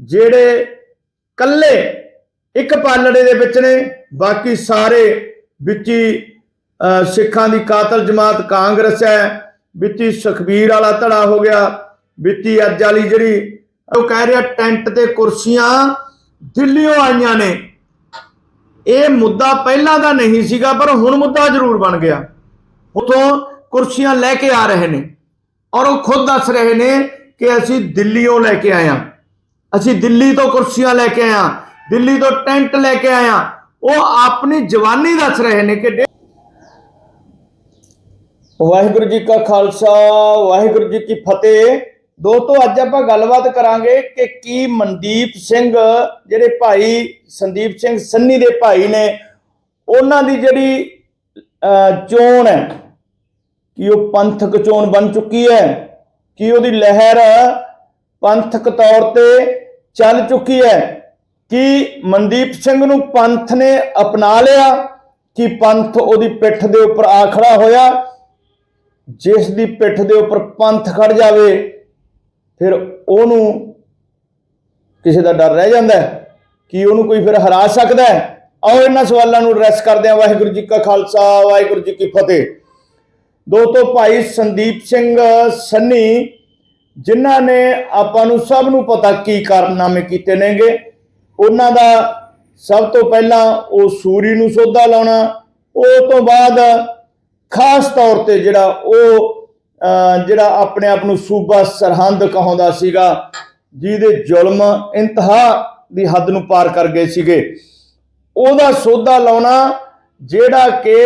ਜਿਹੜੇ ਕੱਲੇ ਇੱਕ ਪਾਲੜੇ ਦੇ ਵਿੱਚ ਨੇ, ਬਾਕੀ ਸਾਰੇ ਵਿੱਚ ਹੀ ਸਿੱਖਾਂ ਦੀ ਕਾਤਲ ਜਮਾਤ ਕਾਂਗਰਸ ਹੈ, ਵਿੱਚ ਹੀ ਸੁਖਬੀਰ ਵਾਲਾ ਧੜਾ ਹੋ ਗਿਆ, ਵਿੱਚ ਹੀ ਅੱਜ ਵਾਲੀ ਜਿਹੜੀ, ਉਹ ਕਹਿ ਰਿਹਾ ਟੈਂਟ ਤੇ ਕੁਰਸੀਆਂ ਦਿੱਲੀੋਂ ਆਈਆਂ ਨੇ। ਇਹ ਮੁੱਦਾ ਪਹਿਲਾਂ ਦਾ ਨਹੀਂ ਸੀਗਾ, ਪਰ ਹੁਣ ਮੁੱਦਾ ਜ਼ਰੂਰ ਬਣ ਗਿਆ। ਉਥੋਂ ਕੁਰਸੀਆਂ ਲੈ ਕੇ ਆ ਰਹੇ ਨੇ ਔਰ ਉਹ ਖੁਦ ਦੱਸ ਰਹੇ ਨੇ ਕਿ ਅਸੀਂ ਦਿੱਲੀੋਂ ਲੈ ਕੇ ਆਏ ਹਾਂ। ਅਸੀਂ ਦਿੱਲੀ ਤੋਂ ਕੁਰਸੀਆਂ ਲੈ ਕੇ ਆਏ ਹਾਂ ਦਿੱਲੀ ਤੋਂ ਟੈਂਟ ਲੈ ਕੇ ਆਏ ਹਾਂ ਉਹ ਆਪਣੀ ਜਵਾਨੀ ਦੱਸ ਰਹੇ ਨੇ ਕਿ ਵਾਹਿਗੁਰੂ ਜੀ ਕਾ ਖਾਲਸਾ ਵਾਹਿਗੁਰੂ ਜੀ ਕੀ ਫਤਿਹ। ਦੋਸਤੋ ਅੱਜ ਆਪਾਂ ਗੱਲਬਾਤ ਕਰਾਂਗੇ ਕਿ ਕੀ ਮਨਦੀਪ ਸਿੰਘ ਜਿਹੜੇ ਭਾਈ ਸੰਦੀਪ ਸਿੰਘ ਸੰਨੀ ਦੇ ਭਾਈ ਨੇ ਉਹਨਾਂ ਦੀ ਜਿਹੜੀ ਅਹ, ਚੋਣ ਹੈ ਕਿ ਉਹ ਪੰਥਕ ਚੋਣ ਬਣ ਚੁੱਕੀ ਹੈ ਕਿ ਉਹਦੀ ਲਹਿਰ ਪੰਥਕ ਤੌਰ ਤੇ ਚੱਲ ਚੁੱਕੀ ਹੈ ਕਿ ਮਨਦੀਪ ਸਿੰਘ ਨੂੰ ਪੰਥ ਨੇ ਅਪਣਾ ਲਿਆ, ਕਿ ਪੰਥ ਉਹਦੀ ਪਿੱਠ ਦੇ ਉੱਪਰ ਆ ਖੜਾ ਹੋਇਆ। ਜਿਸ ਦੀ ਪਿੱਠ ਦੇ ਉੱਪਰ ਪੰਥ ਖੜ ਜਾਵੇ, ਫਿਰ ਉਹਨੂੰ ਕਿਸੇ ਦਾ ਡਰ ਰਹਿ ਜਾਂਦਾ ਕਿ ਉਹਨੂੰ ਕੋਈ ਫਿਰ ਹਰਾ ਸਕਦਾ ਹੈ। ਆਓ ਇਹਨਾਂ ਸਵਾਲਾਂ ਨੂੰ ਐਡਰੈਸ ਕਰਦੇ ਹਾਂ। ਵਾਹਿਗੁਰੂ ਜੀ ਕਾ ਖਾਲਸਾ, ਵਾਹਿਗੁਰੂ ਜੀ ਕੀ ਫਤਿਹ। ਦੋਸਤੋ, ਭਾਈ ਸੰਦੀਪ ਸਿੰਘ ਸੰਨੀ ਜਿਨ੍ਹਾਂ ਨੇ ਆਪਾਂ ਨੂੰ ਸਭ ਨੂੰ ਪਤਾ ਕੀ ਕਾਰਨਾਮੇ ਕੀਤੇ ਨੇਗੇ ਉਹਨਾਂ ਦਾ ਸਭ ਤੋਂ ਪਹਿਲਾਂ ਉਹ ਸੂਰੀ ਨੂੰ ਸੋਧਾ ਲਾਉਣਾ ਉਹ ਤੋਂ ਬਾਅਦ ਖਾਸ ਤੌਰ ਤੇ ਜਿਹੜਾ ਉਹ ਅਹ, ਜਿਹੜਾ ਆਪਣੇ ਆਪ ਨੂੰ ਸੂਬਾ ਸਰਹੰਦ ਕਹਾਉਂਦਾ ਸੀਗਾ ਜਿਹਦੇ ਜ਼ੁਲਮ ਇੰਤਹਾ ਦੀ ਹੱਦ ਨੂੰ ਪਾਰ ਕਰ ਗਏ ਸੀਗੇ। ਉਹਦਾ ਸੋਧਾ ਲਾਉਣਾ ਜਿਹੜਾ ਕਿ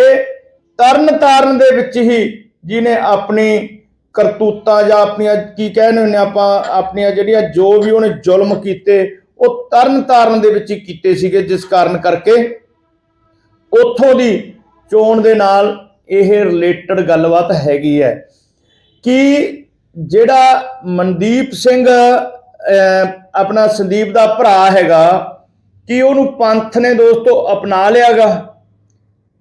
ਤਰਨ ਤਾਰਨ ਦੇ ਵਿੱਚ ਹੀ ਜਿਹਨੇ ਆਪਣੀ ਕਰਤੂਤਾਂ ਜਾਂ ਆਪਣੀਆਂ ਕੀ ਕਹਿੰਦੇ ਹੁੰਦੇ ਆਪਾਂ ਆਪਣੀਆਂ ਜਿਹੜੀਆਂ ਜੋ ਵੀ ਉਹਨੇ ਜ਼ੁਲਮ ਕੀਤੇ ਉਹ ਤਰਨ ਤਾਰਨ ਦੇ ਵਿੱਚ ਹੀ ਕੀਤੇ ਸੀਗੇ ਜਿਸ ਕਾਰਨ ਕਰਕੇ ਉੱਥੋਂ ਦੀ ਚੋਣ ਦੇ ਨਾਲ ਇਹ ਰਿਲੇਟਡ ਗੱਲਬਾਤ ਹੈਗੀ ਹੈ ਕਿ ਜਿਹੜਾ ਮਨਦੀਪ ਸਿੰਘ ਅਹ, ਆਪਣਾ ਸੰਦੀਪ ਦਾ ਭਰਾ ਹੈਗਾ ਕਿ ਉਹਨੂੰ ਪੰਥ ਨੇ ਦੋਸਤੋ ਅਪਣਾ ਲਿਆਗਾ।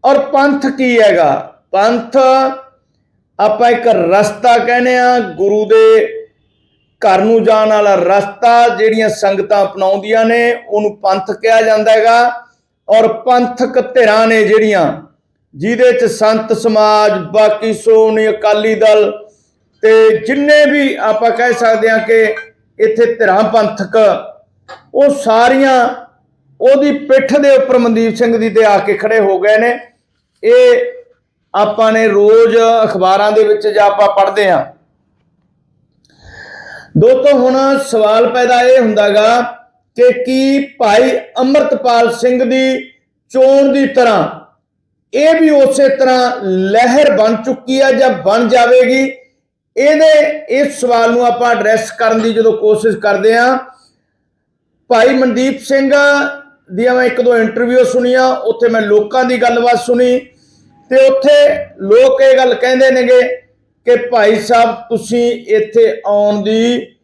ਔਰ ਪੰਥ ਕੀ ਹੈਗਾ? ਪੰਥ ਆਪਾਂ ਇੱਕ ਰਸਤਾ ਕਹਿੰਦੇ ਆ, ਗੁਰੂ ਦੇ ਘਰ ਨੂੰ ਜਾਣ ਵਾਲਾ ਰਸਤਾ, ਜਿਹੜੀਆਂ ਸੰਗਤਾਂ ਅਪਣਾਉਂਦੀਆਂ ਨੇ, ਉਹਨੂੰ ਪੰਥ ਕਿਹਾ ਜਾਂਦਾ ਹੈਗਾ। ਔਰ ਪੰਥਕ ਧਿਰਾਂ ਨੇ ਜਿਹੜੀਆਂ, ਜਿਹਦੇ ਚ ਸੰਤ ਸਮਾਜ, ਬਾਕੀ ਸ਼੍ਰੋਮਣੀ ਅਕਾਲੀ ਦਲ ਤੇ ਜਿੰਨੇ ਵੀ ਆਪਾਂ ਕਹਿ ਸਕਦੇ ਹਾਂ ਕਿ ਇੱਥੇ ਧਿਰਾਂ ਪੰਥਕ, ਉਹ ਸਾਰੀਆਂ ਉਹਦੀ ਪਿੱਠ ਦੇ ਉੱਪਰ ਮਨਦੀਪ ਸਿੰਘ ਦੀ ਤੇ ਆ ਕੇ ਖੜੇ ਹੋ ਗਏ ਨੇ। ਇਹ ਆਪਾਂ ਨੇ ਰੋਜ਼ ਅਖਬਾਰਾਂ ਦੇ ਵਿੱਚ ਜਾਂ ਆਪਾਂ ਪੜ੍ਹਦੇ ਹਾਂ। ਦੋਸਤੋ, ਹੁਣ ਸਵਾਲ ਪੈਦਾ ਇਹ ਹੁੰਦਾਗਾ ਕਿ ਕੀ ਭਾਈ ਅਮਰਤਪਾਲ ਸਿੰਘ ਦੀ ਚੋਣ ਦੀ ਤਰ੍ਹਾਂ ਇਹ ਵੀ ਉਸੇ ਤਰ੍ਹਾਂ ਲਹਿਰ ਬਣ ਚੁੱਕੀ ਹੈ ਜਾਂ ਬਣ ਜਾਵੇਗੀ? ਇਹਦੇ, ਇਸ ਸਵਾਲ ਨੂੰ ਆਪਾਂ ਐਡਰੈਸ ਕਰਨ ਦੀ ਜਦੋਂ ਕੋਸ਼ਿਸ਼ ਕਰਦੇ ਹਾਂ। ਭਾਈ ਮਨਦੀਪ ਸਿੰਘ ਦੀਆਂ ਮੈਂ ਇੱਕ ਦੋ ਇੰਟਰਵਿਊ ਸੁਣੀਆਂ, ਉੱਥੇ ਮੈਂ ਲੋਕਾਂ ਦੀ ਗੱਲਬਾਤ ਸੁਣੀ। ਤੇ ਉੱਥੇ ਲੋਕ ਇਹ ਗੱਲ ਕਹਿੰਦੇ ਨੇਗੇ ਕਿ ਭਾਈ ਸਾਹਿਬ, ਤੁਸੀਂ ਇੱਥੇ ਆਉਣ ਦੀ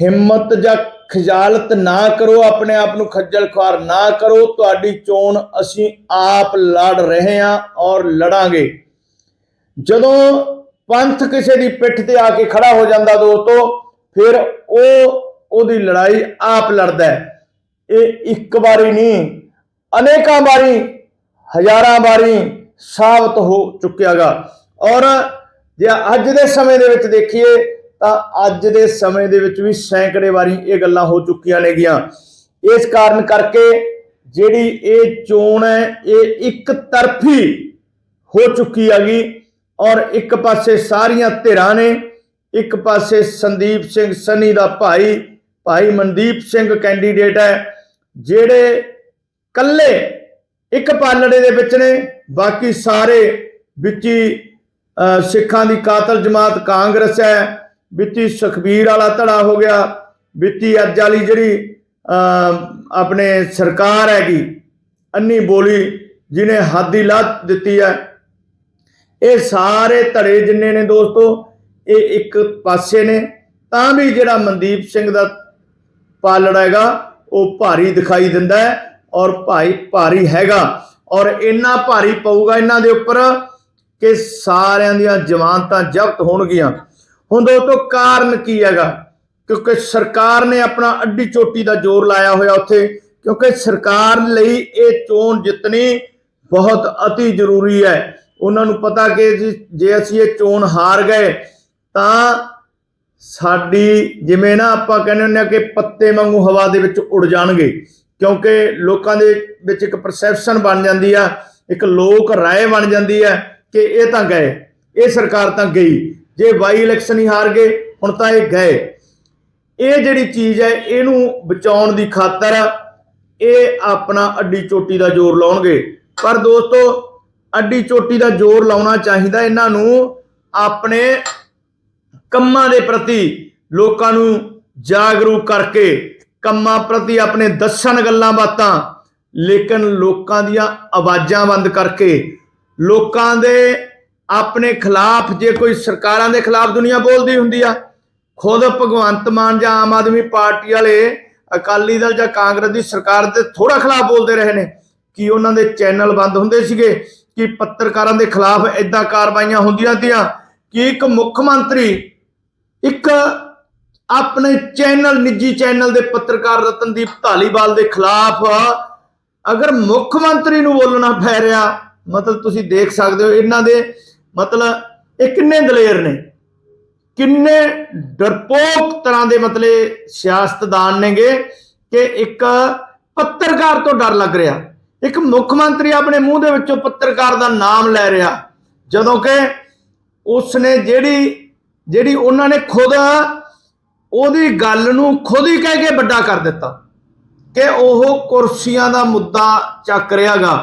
ਹਿੰਮਤ ਜਾਂ ਖਜਾਲਤ ਨਾ ਕਰੋ, ਆਪਣੇ ਆਪ ਨੂੰ ਖੱਜਲ ਖੁਆਰ ਨਾ ਕਰੋ। ਤੁਹਾਡੀ ਚੋਣ ਅਸੀਂ ਆਪ ਲੜ ਰਹੇ ਹਾਂ ਔਰ ਲੜਾਂਗੇ। ਜਦੋਂ ਪੰਥ ਕਿਸੇ ਦੀ ਪਿੱਠ ਤੇ ਆ ਕੇ ਖੜਾ ਹੋ ਜਾਂਦਾ ਦੋਸਤੋ, ਫਿਰ ਉਹ, ਉਹਦੀ ਲੜਾਈ ਆਪ ਲੜਦਾ ਹੈ। ਇਹ ਇੱਕ ਵਾਰੀ ਨਹੀਂ, ਅਨੇਕਾਂ ਵਾਰੀ, ਹਜ਼ਾਰਾਂ ਵਾਰੀ ਸਾਬਤ ਹੋ ਚੁੱਕਿਆਗਾ। ਔਰ ਜੇ ਅੱਜ ਦੇ ਸਮੇਂ ਦੇ ਵਿੱਚ ਦੇਖੀਏ, ਤਾਂ ਅੱਜ ਦੇ ਸਮੇਂ ਦੇ ਵਿੱਚ ਵੀ ਸੈਂਕੜੇ ਵਾਰੀ ਇਹ ਗੱਲਾਂ ਹੋ ਚੁੱਕੀਆਂ ਨੇਗੀਆਂ। ਇਸ ਕਾਰਨ ਕਰਕੇ ਜਿਹੜੀ ਇਹ ਚੋਣ ਹੈ, ਇਹ ਇੱਕ ਤਰਫੀ ਹੋ ਚੁੱਕੀ ਹੈਗੀ। ਔਰ ਇੱਕ ਪਾਸੇ ਸਾਰੀਆਂ ਧਿਰਾਂ ਨੇ, ਇੱਕ ਪਾਸੇ ਸੰਦੀਪ ਸਿੰਘ ਸਨੀ ਦਾ ਭਾਈ ਭਾਈ ਮਨਦੀਪ ਸਿੰਘ ਕੈਂਡੀਡੇਟ ਹੈ, ਜਿਹੜੇ ਕੱਲੇ ਇੱਕ ਪਾਲੜੇ ਦੇ ਵਿੱਚ ਨੇ ਬਾਕੀ ਸਾਰੇ ਵਿੱਚ ਹੀ ਸਿੱਖਾਂ ਦੀ ਕਾਤਲ ਜਮਾਤ ਕਾਂਗਰਸ ਹੈ ਵਿੱਚ ਹੀ ਸੁਖਬੀਰ ਵਾਲਾ ਧੜਾ ਹੋ ਗਿਆ ਵਿੱਚ ਹੀ ਅੱਜ ਵਾਲੀ ਜਿਹੜੀ ਅਹ, ਆਪਣੇ ਸਰਕਾਰ ਹੈਗੀ ਅੰਨੀ ਬੋਲੀ ਜਿਹਨੇ ਹੱਦ ਹੀ ਲਾ ਦਿੱਤੀ ਹੈ। ਇਹ ਸਾਰੇ ਧੜੇ ਜਿੰਨੇ ਨੇ ਦੋਸਤੋ ਇਹ ਇੱਕ ਪਾਸੇ ਨੇ। ਤਾਂ ਵੀ ਜਿਹੜਾ ਮਨਦੀਪ ਸਿੰਘ ਦਾ ਪਾਲੜਾ ਹੈਗਾ ਉਹ ਭਾਰੀ ਦਿਖਾਈ ਦਿੰਦਾ ਹੈ। ਔਰ ਭਾਈ ਭਾਰੀ ਹੈਗਾ ਔਰ ਇੰਨਾ ਭਾਰੀ ਪਊਗਾ ਇਹਨਾਂ ਦੇ ਉੱਪਰ ਕਿ ਸਾਰਿਆਂ ਦੀਆਂ ਜ਼ਮਾਨਤਾਂ ਜ਼ਬਤ ਹੋਣਗੀਆਂ। ਹੁਣ ਦੋਸਤੋ ਕਾਰਨ ਕੀ ਹੈਗਾ? ਕਿਉਂਕਿ ਸਰਕਾਰ ਨੇ ਆਪਣਾ ਅੱਡੀ ਚੋਟੀ ਦਾ ਜ਼ੋਰ ਲਾਇਆ ਹੋਇਆ ਉੱਥੇ, ਕਿਉਂਕਿ ਸਰਕਾਰ ਲਈ ਇਹ ਚੋਣ ਜਿੱਤਣੀ ਬਹੁਤ ਅਤੀ ਜ਼ਰੂਰੀ ਹੈ। ਉਹਨਾਂ ਨੂੰ ਪਤਾ ਕਿ ਜੇ ਅਸੀਂ ਇਹ ਚੋਣ ਹਾਰ ਗਏ, ਤਾਂ ਸਾਡੀ ਜਿਵੇਂ ਨਾ ਆਪਾਂ ਕਹਿੰਦੇ ਹੁੰਦੇ ਆ ਕਿ ਪੱਤੇ ਵਾਂਗੂ ਹਵਾ ਦੇ ਵਿੱਚ ਉੱਡ ਜਾਣਗੇ। ਕਿਉਂਕਿ ਲੋਕਾਂ ਦੇ ਵਿੱਚ ਇੱਕ ਪਰਸੈਪਸ਼ਨ ਬਣ ਜਾਂਦੀ ਆ, ਇੱਕ ਲੋਕ ਰਾਏ ਬਣ ਜਾਂਦੀ ਹੈ ਕਿ ਇਹ ਤਾਂ ਗਏ, ਇਹ ਸਰਕਾਰ ਤਾਂ ਗਈ, ਜੇ ਬਾਈ ਇਲੈਕਸ਼ਨ ਹੀ ਹਾਰ ਗਏ, ਹੁਣ ਤਾਂ ਇਹ ਗਏ। ਇਹ ਜਿਹੜੀ ਚੀਜ਼ ਹੈ, ਇਹਨੂੰ ਬਚਾਉਣ ਦੀ ਖਾਤਰ ਇਹ ਆਪਣਾ ਅੱਡੀ ਚੋਟੀ ਦਾ ਜ਼ੋਰ ਲਾਉਣਗੇ। ਪਰ ਦੋਸਤੋ, ਅੱਡੀ ਚੋਟੀ ਦਾ ਜ਼ੋਰ ਲਾਉਣਾ ਚਾਹੀਦਾ ਇਹਨਾਂ ਨੂੰ ਆਪਣੇ ਕੰਮਾਂ ਦੇ ਪ੍ਰਤੀ ਲੋਕਾਂ ਨੂੰ ਜਾਗਰੂਕ ਕਰਕੇ। ਕੰਮਾਂ ਪ੍ਰਤੀ ਆਪਣੇ ਦੱਸਣ ਗੱਲਾਂ ਬਾਤਾਂ, ਲੇਕਿਨ ਲੋਕਾਂ ਦੀਆਂ ਆਵਾਜ਼ਾਂ ਬੰਦ ਕਰਕੇ, ਲੋਕਾਂ ਦੇ ਆਪਣੇ ਖਿਲਾਫ ਜੇ ਕੋਈ ਸਰਕਾਰਾਂ ਦੇ ਖਿਲਾਫ ਦੁਨੀਆ ਬੋਲਦੀ ਹੁੰਦੀ ਆ, ਖੁਦ ਭਗਵੰਤ ਮਾਨ ਜਾਂ ਆਮ ਆਦਮੀ ਪਾਰਟੀ ਵਾਲੇ ਅਕਾਲੀ ਦਲ ਜਾਂ ਕਾਂਗਰਸ ਦੀ ਸਰਕਾਰ ਦੇ ਥੋੜਾ ਖਿਲਾਫ ਬੋਲਦੇ ਰਹੇ ਨੇ, ਕਿ ਉਹਨਾਂ ਦੇ ਚੈਨਲ ਬੰਦ ਹੁੰਦੇ ਸੀਗੇ, ਕਿ ਪੱਤਰਕਾਰਾਂ ਦੇ ਖਿਲਾਫ ਇਦਾਂ ਕਾਰਵਾਈਆਂ ਹੁੰਦੀਆਂ ਤੀਆਂ, ਕਿ ਇੱਕ ਮੁੱਖ ਮੰਤਰੀ ਇੱਕ ਆਪਣੇ ਚੈਨਲ, ਨਿੱਜੀ ਚੈਨਲ ਦੇ ਪੱਤਰਕਾਰ ਰਤਨਦੀਪ ਢਾਲੀਵਾਲ ਦੇ ਖਿਲਾਫ ਅਗਰ ਮੁੱਖ ਮੰਤਰੀ ਨੂੰ ਬੋਲਣਾ ਪੈ ਰਿਹਾ, ਮਤਲਬ ਤੁਸੀਂ ਦੇਖ ਸਕਦੇ ਹੋ ਇਹਨਾਂ ਦੇ ਮਤਲਬ ਇਹ ਕਿੰਨੇ ਦਲੇਰ ਨੇ, ਕਿੰਨੇ ਡਰਪੋਕ ਤਰ੍ਹਾਂ ਦੇ ਮਤਲਬ ਸਿਆਸਤਦਾਨ ਨੇਗੇ ਕਿ ਇੱਕ ਪੱਤਰਕਾਰ ਤੋਂ ਡਰ ਲੱਗ ਰਿਹਾ। ਇੱਕ ਮੁੱਖ ਮੰਤਰੀ ਆਪਣੇ ਮੂੰਹ ਦੇ ਵਿੱਚੋਂ ਪੱਤਰਕਾਰ ਦਾ ਨਾਮ ਲੈ ਰਿਹਾ, ਜਦੋਂ ਕਿ ਉਸਨੇ ਜਿਹੜੀ ਜਿਹੜੀ ਉਹਨਾਂ ਨੇ ਖੁਦ ਉਹਦੀ ਗੱਲ ਨੂੰ ਖੁਦ ਹੀ ਕਹਿ ਕੇ ਵੱਡਾ ਕਰ ਦਿੱਤਾ ਕਿ ਉਹ ਕੁਰਸੀਆਂ ਦਾ ਮੁੱਦਾ ਚੱਕ ਰਿਹਾਗਾ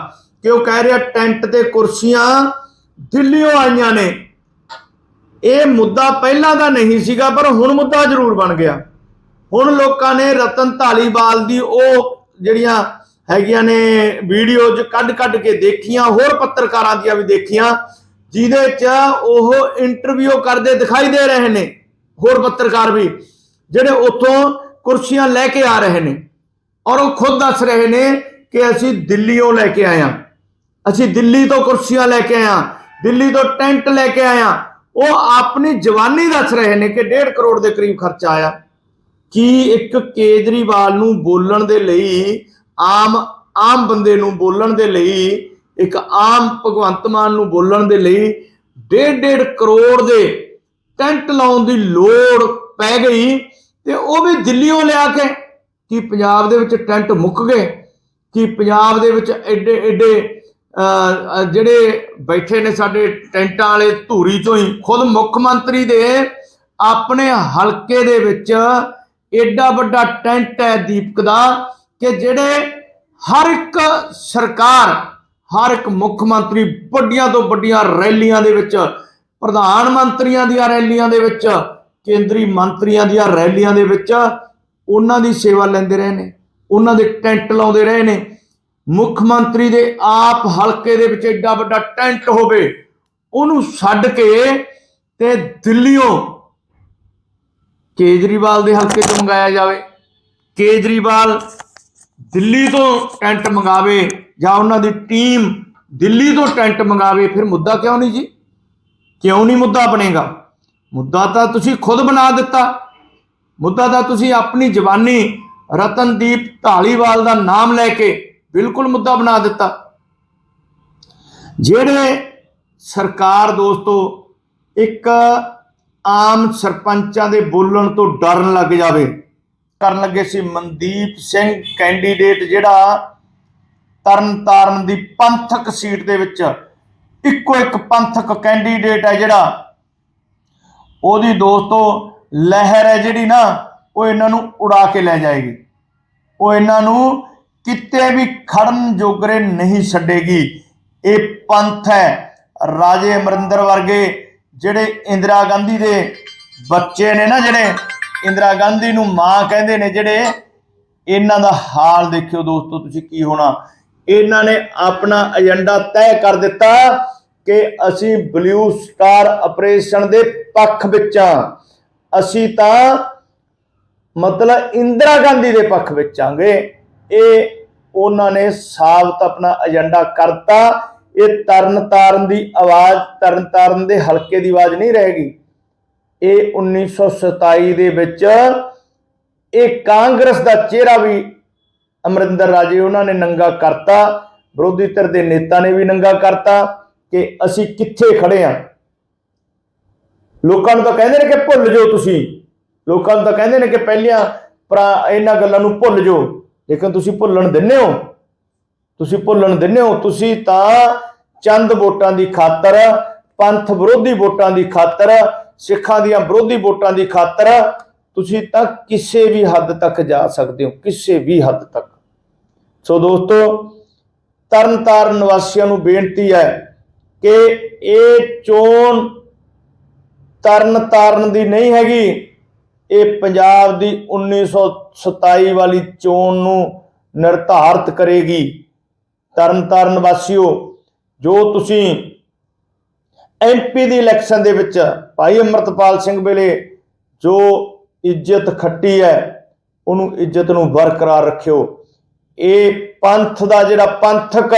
ਕਿ ਉਹ ਕਹਿ ਰਿਹਾ ਟੈਂਟ ਤੇ ਕੁਰਸੀਆਂ ਦਿੱਲੀੋਂ ਆਈਆਂ ਨੇ। ਇਹ ਮੁੱਦਾ ਪਹਿਲਾਂ ਦਾ ਨਹੀਂ ਸੀਗਾ, ਪਰ ਹੁਣ ਮੁੱਦਾ ਜ਼ਰੂਰ ਬਣ ਗਿਆ। ਹੁਣ ਲੋਕਾਂ ਨੇ ਰਤਨ ਢਾਲੀਵਾਲ ਦੀ ਉਹ ਜਿਹੜੀਆਂ ਹੈਗੀਆਂ ਨੇ ਵੀਡੀਓਜ਼ ਕੱਢ ਕੱਢ ਕੇ ਦੇਖੀਆਂ, ਹੋਰ ਪੱਤਰਕਾਰਾਂ ਦੀਆਂ ਵੀ ਦੇਖੀਆਂ, ਜਿਹਦੇ 'ਚ ਉਹ ਇੰਟਰਵਿਊ ਕਰਦੇ ਦਿਖਾਈ ਦੇ ਰਹੇ ਨੇ, ਹੋਰ ਪੱਤਰਕਾਰ ਵੀ। ਜਿਹੜੇ ਉੱਥੋਂ ਕੁਰਸੀਆਂ ਲੈ ਕੇ ਆ ਰਹੇ ਨੇ ਔਰ ਉਹ ਖੁਦ ਦੱਸ ਰਹੇ ਨੇ ਕਿ ਅਸੀਂ ਦਿੱਲੀੋਂ ਲੈ ਕੇ ਆਏ ਹਾਂ। ਅਸੀਂ ਦਿੱਲੀ ਤੋਂ ਕੁਰਸੀਆਂ ਲੈ ਕੇ ਆਏ ਹਾਂ, ਦਿੱਲੀ ਤੋਂ ਟੈਂਟ ਲੈ ਕੇ ਆਏ ਹਾਂ। ਉਹ ਆਪਣੀ ਜਵਾਨੀ ਦੱਸ ਰਹੇ ਨੇ ਕਿ 1.5 ਕਰੋੜ ਦੇ ਕਰੀਬ ਖਰਚਾ ਆਇਆ। ਕੀ ਇੱਕ ਕੇਜਰੀਵਾਲ ਨੂੰ ਬੋਲਣ ਦੇ ਲਈ, ਆਮ ਆਮ ਬੰਦੇ ਨੂੰ ਬੋਲਣ ਦੇ ਲਈ, ਇੱਕ ਆਮ ਭਗਵੰਤ ਮਾਨ ਨੂੰ ਬੋਲਣ ਦੇ ਲਈ 1.5 ਕਰੋੜ ਦੇ ਟੈਂਟ ਲਾਉਣ ਦੀ ਲੋੜ ਪੈ ਗਈ ਤੇ ਉਹ ਵੀ ਦਿੱਲੀੋਂ ਲਿਆ ਕੇ ਕਿ ਪੰਜਾਬ ਦੇ ਵਿੱਚ ਟੈਂਟ ਮੁੱਕ ਗਏ, ਕਿ ਪੰਜਾਬ ਦੇ ਵਿੱਚ ਐਡੇ ਐਡੇ ਜਿਹੜੇ ਬੈਠੇ ਨੇ ਸਾਡੇ ਟੈਂਟਾਂ ਵਾਲੇ ਧੂਰੀ ਚੋਂ ਹੀ, ਖੁਦ ਮੁੱਖ ਮੰਤਰੀ ਦੇ ਆਪਣੇ ਹਲਕੇ ਦੇ ਵਿੱਚ ਐਡਾ ਵੱਡਾ ਟੈਂਟ ਹੈ ਦੀਪਕ ਦਾ ਕਿ ਜਿਹੜੇ ਹਰ ਇੱਕ ਸਰਕਾਰ, ਹਰ ਇੱਕ ਮੁੱਖ ਮੰਤਰੀ ਵੱਡੀਆਂ ਤੋਂ ਵੱਡੀਆਂ ਰੈਲੀਆਂ ਦੇ ਵਿੱਚ, ਪ੍ਰਧਾਨ ਮੰਤਰੀਆਂ ਦੀਆਂ ਰੈਲੀਆਂ ਦੇ ਵਿੱਚ ਕੇਂਦਰੀ ਮੰਤਰੀਆਂ ਦੀਆਂ ਰੈਲੀਆਂ ਦੇ ਵਿੱਚ ਉਹਨਾਂ ਦੀ ਸੇਵਾ ਲੈਂਦੇ ਰਹੇ ਨੇ, ਉਹਨਾਂ ਦੇ ਟੈਂਟ ਲਾਉਂਦੇ ਰਹੇ ਨੇ। ਮੁੱਖ ਮੰਤਰੀ ਦੇ ਆਪ ਹਲਕੇ ਦੇ ਵਿੱਚ ਐਡਾ ਵੱਡਾ ਟੈਂਟ ਹੋਵੇ, ਉਹਨੂੰ ਛੱਡ ਕੇ ਤੇ ਦਿੱਲੀੋਂ ਕੇਜਰੀਵਾਲ ਦੇ ਹਲਕੇ ਤੋਂ ਮੰਗਾਇਆ ਜਾਵੇ। ਕੇਜਰੀਵਾਲ ਦਿੱਲੀ ਤੋਂ ਟੈਂਟ ਮੰਗਾਵੇ ਜਾਂ ਉਹਨਾਂ ਦੀ ਟੀਮ ਦਿੱਲੀ ਤੋਂ ਟੈਂਟ ਮੰਗਾਵੇ, ਫਿਰ ਮੁੱਦਾ ਕਿਉਂ ਨਹੀਂ ਜੀ? ਕਿਉਂ ਨਹੀਂ ਮੁੱਦਾ ਬਣੇਗਾ? ਮੁੱਦਾ ਤਾਂ ਤੁਸੀਂ ਖੁਦ ਬਣਾ ਦਿੱਤਾ। ਮੁੱਦਾ ਤਾਂ ਤੁਸੀਂ ਆਪਣੀ ਜ਼ਬਾਨੀ ਰਤਨਦੀਪ ਢਾਲੀਵਾਲ ਦਾ ਨਾਮ ਲੈ ਕੇ ਬਿਲਕੁਲ ਮੁੱਦਾ ਬਣਾ ਦਿੱਤਾ। ਜਿਹੜੇ ਸਰਕਾਰ ਦੋਸਤੋ, ਇੱਕ ਆਮ ਸਰਪੰਚਾਂ ਦੇ ਬੋਲਣ ਤੋਂ ਡਰਨ ਲੱਗ ਜਾਵੇ, ਕਰਨ ਲੱਗੇ ਸੀ ਮਨਦੀਪ ਸਿੰਘ ਕੈਂਡੀਡੇਟ ਜਿਹੜਾ ਤਰਨਤਾਰਨ ਦੀ ਪੰਥਕ ਸੀਟ ਦੇ ਵਿੱਚ ਇੱਕੋ ਇੱਕ ਪੰਥਕ ਕੈਂਡੀਡੇਟ ਹੈ ਜਿਹੜਾ ਉਹਦੀ ਦੋਸਤੋ ਲਹਿਰ ਹੈ ਜਿਹੜੀ ਨਾ, ਉਹ ਇਹਨਾਂ ਨੂੰ ਉਡਾ ਕੇ ਲੈ ਜਾਏਗੀ। ਉਹ ਇਹਨਾਂ ਨੂੰ ਕਿਤੇ ਵੀ ਖੜਨ ਜੋਗਰੇ ਨਹੀਂ ਛੱਡੇਗੀ। ਇਹ ਪੰਥ ਹੈ ਰਾਜੇ ਅਮਰਿੰਦਰ ਵਰਗੇ, ਜਿਹੜੇ ਇੰਦਰਾ ਗਾਂਧੀ ਦੇ ਬੱਚੇ ਨੇ ਨਾ ਜਿਹੜੇ, ਇੰਦਰਾ ਗਾਂਧੀ ਨੂੰ ਮਾਂ ਕਹਿੰਦੇ ਨੇ ਜਿਹੜੇ, ਇਹਨਾਂ ਦਾ ਹਾਲ ਦੇਖਿਓ ਦੋਸਤੋ ਤੁਸੀਂ ਕੀ ਹੋਣਾ। ਇਹਨਾਂ ਨੇ ਆਪਣਾ ਏਜੰਡਾ ਤੈਅ ਕਰ ਦਿੱਤਾ। ਕਿ ਅਸੀਂ ਬਲੂ ਸਟਾਰ ਆਪਰੇਸ਼ਨ ਦੇ ਪੱਖ ਵਿੱਚ ਆ ਅਸੀਂ ਤਾਂ ਮਤਲਬ ਇੰਦਰਾ ਗਾਂਧੀ ਦੇ ਪੱਖ ਵਿੱਚ ਆਂਗੇ। ਇਹ ਉਹਨਾਂ ਨੇ ਸਾਬਤ ਆਪਣਾ ਏਜੰਡਾ ਕਰਤਾ। ਇਹ ਤਰਨ ਤਾਰਨ ਦੀ ਆਵਾਜ਼ ਤਰਨ ਤਾਰਨ ਦੇ ਹਲਕੇ ਦੀ ਆਵਾਜ਼ ਨਹੀਂ ਰਹੇਗੀ ਇਹ 1927 ਦੇ ਵਿੱਚ ਇਹ ਕਾਂਗਰਸ ਦਾ ਚਿਹਰਾ ਵੀ ਅਮਰਿੰਦਰ ਰਾਜੇ ਉਹਨਾਂ ਨੇ ਨੰਗਾ ਕਰਤਾ। ਵਿਰੋਧੀ ਧਿਰ ਦੇ ਨੇਤਾ ਨੇ ਵੀ ਨੰਗਾ ਕਰਤਾ। ਕਿ ਅਸੀਂ ਕਿੱਥੇ ਖੜੇ ਆ? ਲੋਕਾਂ ਨੂੰ ਤਾਂ ਕਹਿੰਦੇ ਨੇ ਕਿ ਭੁੱਲ ਜਾਓ ਤੁਸੀਂ। ਲੋਕਾਂ ਨੂੰ ਤਾਂ ਕਹਿੰਦੇ ਨੇ ਕਿ ਪਹਿਲੀਆਂ ਪੁਰਾ- ਇਹਨਾਂ ਗੱਲਾਂ ਨੂੰ ਭੁੱਲ ਜਾਓ। ਲੇਕਿਨ ਤੁਸੀਂ ਭੁੱਲਣ ਦਿੰਦੇ ਹੋ। ਤੁਸੀਂ ਭੁੱਲਣ ਦਿੰਦੇ ਹੋ। ਤੁਸੀਂ ਤਾਂ ਚੰਦ ਵੋਟਾਂ ਦੀ ਖਾਤਰ, ਪੰਥ ਵਿਰੋਧੀ ਵੋਟਾਂ ਦੀ ਖਾਤਰ, ਸਿੱਖਾਂ ਦੀਆਂ ਵਿਰੋਧੀ ਵੋਟਾਂ ਦੀ ਖਾਤਰ ਤੁਸੀਂ ਤਾਂ ਕਿਸੇ ਵੀ ਹੱਦ ਤੱਕ ਜਾ ਸਕਦੇ ਹੋ। ਕਿਸੇ ਵੀ ਹੱਦ ਤੱਕ। ਸੋ ਦੋਸਤੋ, ਤਰਨਤਾਰਨ ਨਿਵਾਸੀਆਂ ਨੂੰ ਬੇਨਤੀ ਹੈ ਕਿ ਇਹ ਚੋਣ ਤਰਨ ਤਾਰਨ ਦੀ ਨਹੀਂ ਹੈਗੀ। ਇਹ ਪੰਜਾਬ ਦੀ 1927 ਵਾਲੀ ਚੋਣ ਨੂੰ ਨਿਰਧਾਰਤ ਕਰੇਗੀ। ਤਰਨ ਤਾਰਨ ਵਾਸੀਓ, ਜੋ ਤੁਸੀਂ ਐਮਪੀ ਦੀ ਇਲੈਕਸ਼ਨ ਦੇ ਵਿੱਚ ਭਾਈ ਅਮਰਤਪਾਲ ਸਿੰਘ ਵੇਲੇ ਜੋ ਇੱਜ਼ਤ ਖੱਟੀ ਹੈ, ਉਹਨੂੰ ਇੱਜ਼ਤ ਨੂੰ ਬਰਕਰਾਰ ਰੱਖਿਓ। ਇਹ ਪੰਥ ਦਾ ਜਿਹੜਾ ਪੰਥਕ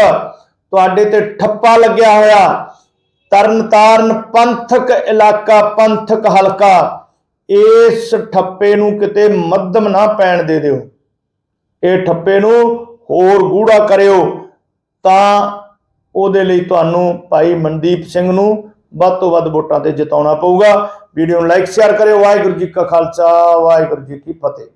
ਤੁਹਾਡੇ ਤੇ ਠੱਪਾ ਲੱਗਿਆ ਹੋਇਆ। ਤਰਨਤਾਰਨ ਪੰਥਕ ਇਲਾਕਾ, ਪੰਥਕ ਹਲਕਾ, ਇਸ ਠੱਪੇ ਨੂੰ ਕਿਤੇ ਮੱਧਮ ਨਾ ਪੈਣ ਦੇ ਦਿਓ। ਇਹ ਠੱਪੇ ਨੂੰ ਹੋਰ ਗੂੜਾ ਕਰਿਓ। ਤਾਂ ਉਹਦੇ ਲਈ ਤੁਹਾਨੂੰ ਭਾਈ ਮਨਦੀਪ ਸਿੰਘ ਨੂੰ ਵੱਧ ਤੋਂ ਵੱਧ ਵੋਟਾਂ ਤੇ ਜਿਤਾਉਣਾ ਪਊਗਾ। ਵੀਡੀਓ ਨੂੰ ਲਾਈਕ, ਸ਼ੇਅਰ ਕਰਿਓ। ਵਾਹਿਗੁਰੂ ਜੀ ਕਾ ਖਾਲਸਾ, ਵਾਹਿਗੁਰੂ ਜੀ ਕੀ ਫਤਿਹ।